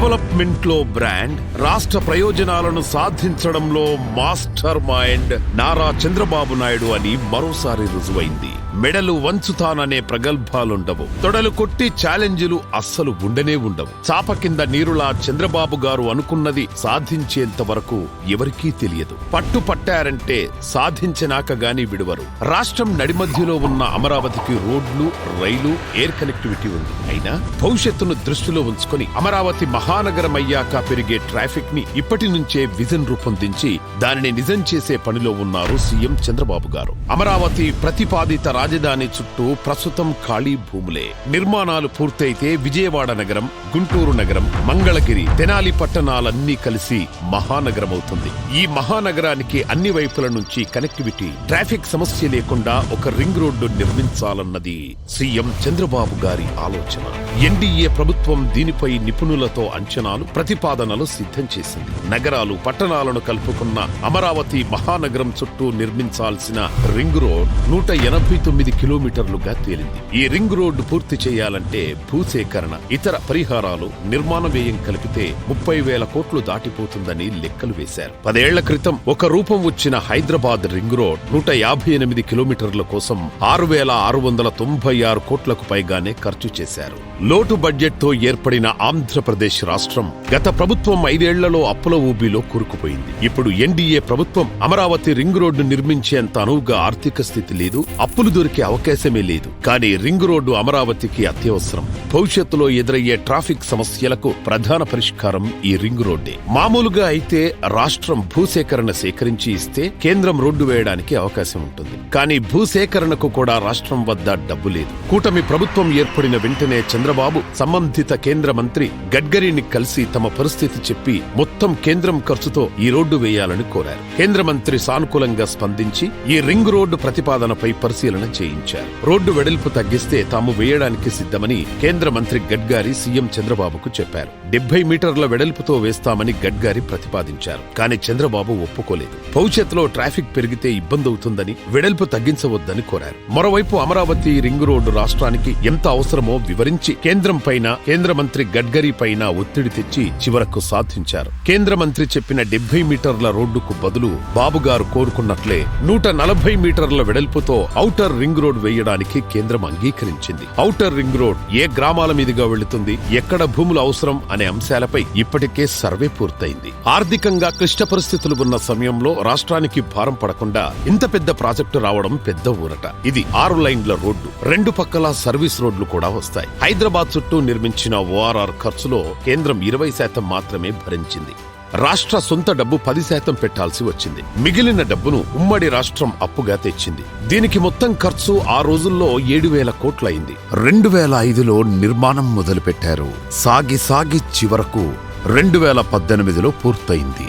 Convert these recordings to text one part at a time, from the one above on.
డెవలప్మెంట్లో బ్రాండ్ రాష్ట్ర ప్రయోజనాలను సాధించడంలో మాస్టర్ మైండ్ నారా చంద్రబాబు నాయుడు అని మరోసారి రుజువైంది. మెడలు వంచుతాననే ప్రగల్భాలుండవు. తొడలు కొట్టి ఛాలెంజ్లు అస్సలు ఉండనే ఉండవు. చాప కింద నీరులా చంద్రబాబు గారు అనుకున్నది సాధించేంత వరకు ఎవరికీ తెలియదు. పట్టు పట్టారంటే సాధించినాక గాని విడువరు. రాష్ట్రం నడిమధ్యలో ఉన్న అమరావతికి రోడ్లు రైలు ఎయిర్ కనెక్టివిటీ ఉంది. అయినా భవిష్యత్తును దృష్టిలో ఉంచుకొని అమరావతి మహానగరం అయ్యాక పెరిగే ట్రాఫిక్ని ఇప్పటి నుంచే విజన్ రూపొందించి దానిని నిజం చేసే పనిలో ఉన్నారు సీఎం చంద్రబాబు గారు. అమరావతి ప్రతిపాదిత రాజధాని చుట్టూ ప్రస్తుతం ఖాళీ భూములే. నిర్మాణాలు పూర్తయితే విజయవాడ నగరం గుంటూరు నగరం మంగళగిరి తెనాలి పట్టణాలన్నీ కలిసి మహానగరం అవుతుంది ఈ మహానగరానికి అన్ని వైపుల నుంచి కనెక్టివిటీ ట్రాఫిక్ సమస్య లేకుండా ఒక రింగ్ రోడ్డు నిర్మించాలన్నది సీఎం చంద్రబాబు గారి ఆలోచన. ఎన్డీఏ ప్రభుత్వం దీనిపై నిపుణులతో అంచనాలు ప్రతిపాదనలు సిద్ధం చేసింది. నగరాలు పట్టణాలను కలుపుకున్న అమరావతి మహానగరం చుట్టూ నిర్మించాల్సిన రింగ్ రోడ్ నూట ఎనభై తొమ్మిది కిలోమీటర్లుగా తేలింది. ఈ రింగ్ రోడ్డు పూర్తి చేయాలంటే భూసేకరణ ఇతర పరిహారాలు నిర్మాణ వ్యయం కలిపితే ముప్పై వేల కోట్లు దాటిపోతుందని లెక్కలు వేశారు. పదేళ్ళ క్రితం ఒక రూపం వచ్చిన హైదరాబాద్ రింగ్ రోడ్ నూట యాభై ఎనిమిది కిలోమీటర్ల కోసం ఆరు వేల ఆరు వందల తొంభై ఆరు కోట్లకు పైగానే ఖర్చు చేశారు. లోటు బడ్జెట్తో ఏర్పడిన ఆంధ్రప్రదేశ్ రాష్ట్రం గత ప్రభుత్వం ఐదేళ్ళలో అప్పుల ఊబిలో కూరుకుపోయింది. ఇప్పుడు ఎన్డీఏ ప్రభుత్వం అమరావతి రింగ్ రోడ్డు నిర్మించేంత అనువుగా ఆర్థిక స్థితి లేదు అప్పులు దొరికే అవకాశమే లేదు. కానీ రింగ్ రోడ్డు అమరావతికి అత్యవసరం. భవిష్యత్తులో ఎదురయ్యే ట్రాఫిక్ సమస్యలకు ప్రధాన పరిష్కారం ఈ రింగ్ రోడ్డే. మామూలుగా అయితే రాష్ట్రం భూసేకరణ సేకరించి ఇస్తే కేంద్రం రోడ్డు వేయడానికి అవకాశం ఉంటుంది. కానీ భూసేకరణకు కూడా రాష్ట్రం వద్ద డబ్బు లేదు. కూటమి ప్రభుత్వం ఏర్పడిన వెంటనే చంద్రబాబు సంబంధిత కేంద్ర మంత్రి గడ్కరీని కలిసి తమ పరిస్థితి చెప్పి మొత్తం కేంద్రం ఖర్చుతో ఈ రోడ్డు వేయాలని కోరారు. కేంద్ర మంత్రి సానుకూలంగా స్పందించి ఈ రింగ్ రోడ్డు ప్రతిపాదనపై పరిశీలన చేయించారు. రోడ్డు వెడల్పు తగ్గిస్తే తాము వేయడానికి సిద్ధమని కేంద్ర మంత్రి గడ్గారి సీఎం చంద్రబాబుకు చెప్పారు. డెబ్బై మీటర్ల వెడల్పుతో వేస్తామని గడ్గారి ప్రతిపాదించారు. కానీ చంద్రబాబు ఒప్పుకోలేదు. భవిష్యత్తులో ట్రాఫిక్ పెరిగితే ఇబ్బంది అవుతుందని వెడల్పు తగ్గించవద్దని కోరారు. మరోవైపు అమరావతి రింగ్ రోడ్డు రాష్ట్రానికి ఎంత అవసరమో వివరించి కేంద్రం పైన కేంద్ర మంత్రి గడ్కరీ పైన ఒత్తిడి తెచ్చి చివరకు సాధించారు. కేంద్ర మంత్రి చెప్పిన డెబ్బై మీటర్ల రోడ్డుకు బదులు బాబు గారు కోరుకున్నట్లే నూట నలభై మీటర్ల వెడల్పుతో ఔటర్ రింగ్ రోడ్ వేయడానికి కేంద్రం అంగీకరించింది. ఔటర్ రింగ్ రోడ్ ఏ గ్రామ గ్రామాల మీదుగా వెళుతుంది. ఎక్కడ భూములు అవసరం అనే అంశాలపై ఇప్పటికే సర్వే పూర్తయింది. ఆర్థికంగా క్లిష్ట పరిస్థితులు ఉన్న సమయంలో రాష్ట్రానికి భారం పడకుండా ఇంత పెద్ద ప్రాజెక్టు రావడం పెద్ద ఊరట. ఇది ఆరు లైన్ల రోడ్డు. రెండు పక్కల సర్వీస్ రోడ్లు కూడా వస్తాయి. హైదరాబాద్ చుట్టూ నిర్మించిన ఓఆర్ఆర్ ఖర్చులో కేంద్రం ఇరవై శాతం మాత్రమే భరించింది. రాష్ట్ర సొంత డబ్బు పది శాతం పెట్టాల్సి వచ్చింది. మిగిలిన డబ్బును ఉమ్మడి రాష్ట్రం అప్పుగా తెచ్చింది. దీనికి మొత్తం ఖర్చు ఆ రోజుల్లో ఏడు వేల కోట్లయింది. రెండు వేల ఐదులో నిర్మాణం మొదలుపెట్టారు. సాగి సాగి చివరకు రెండు వేల పద్దెనిమిదిలో పూర్తయింది.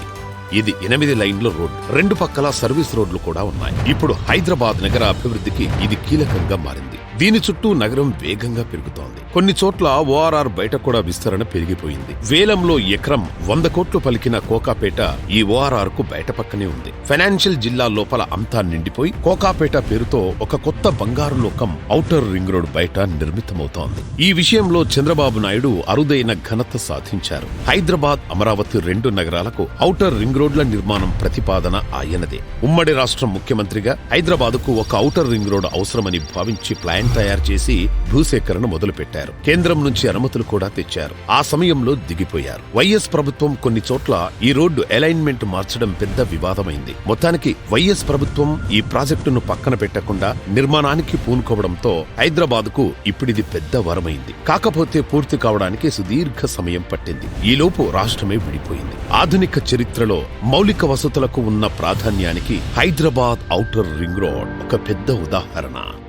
ఇది ఎనిమిది లైన్ల రోడ్ రెండు పక్కల సర్వీస్ రోడ్లు కూడా ఉన్నాయి. ఇప్పుడు హైదరాబాద్ నగర అభివృద్ధికి ఇది కీలకంగా మారింది. దీని చుట్టూ నగరం వేగంగా పెరుగుతోంది. కొన్ని చోట్ల ఓఆర్ఆర్ బయట కూడా విస్తరణ పెరిగిపోయింది. వేలంలో ఎకరం వంద కోట్లు పలికిన కోకాపేట ఈ ఓఆర్ఆర్కు బయట పక్కనే ఉంది. ఫైనాన్షియల్ జిల్లా లోపల అంతా నిండిపోయి కోకాపేట పేరుతో ఒక కొత్త బంగారు లోకం ఔటర్ రింగ్ రోడ్ బయట నిర్మితమవుతోంది. ఈ విషయంలో చంద్రబాబు నాయుడు అరుదైన ఘనత సాధించారు. హైదరాబాద్ అమరావతి రెండు నగరాలకు ఔటర్ రింగ్ రోడ్ల నిర్మాణం ప్రతిపాదన ఆయనదే. ఉమ్మడి రాష్ట్రం ముఖ్యమంత్రిగా హైదరాబాద్కు ఒక ఔటర్ రింగ్ రోడ్ అవసరమని భావించి ప్లాన్ తయారు చేసి భూసేకరణ మొదలుపెట్టారు. కేంద్రం నుంచి అనుమతులు కూడా తెచ్చారు. ఆ సమయంలో దిగిపోయారు. వైఎస్ ప్రభుత్వం కొన్ని చోట్ల ఈ రోడ్డు అలైన్మెంట్ మార్చడం పెద్ద వివాదమైంది. మొత్తానికి వైఎస్ ప్రభుత్వం ఈ ప్రాజెక్టును పక్కన పెట్టకుండా నిర్మాణానికి పూనుకోవడంతో హైదరాబాద్కు ఇప్పుడిది పెద్ద వరమైంది. కాకపోతే పూర్తి కావడానికి సుదీర్ఘ సమయం పట్టింది. ఈలోపు రాష్ట్రమే విడిపోయింది. ఆధునిక చరిత్రలో మౌలిక వసతులకు ఉన్న ప్రాధాన్యానికి హైదరాబాద్ ఔటర్ రింగ్ రోడ్ ఒక పెద్ద ఉదాహరణ.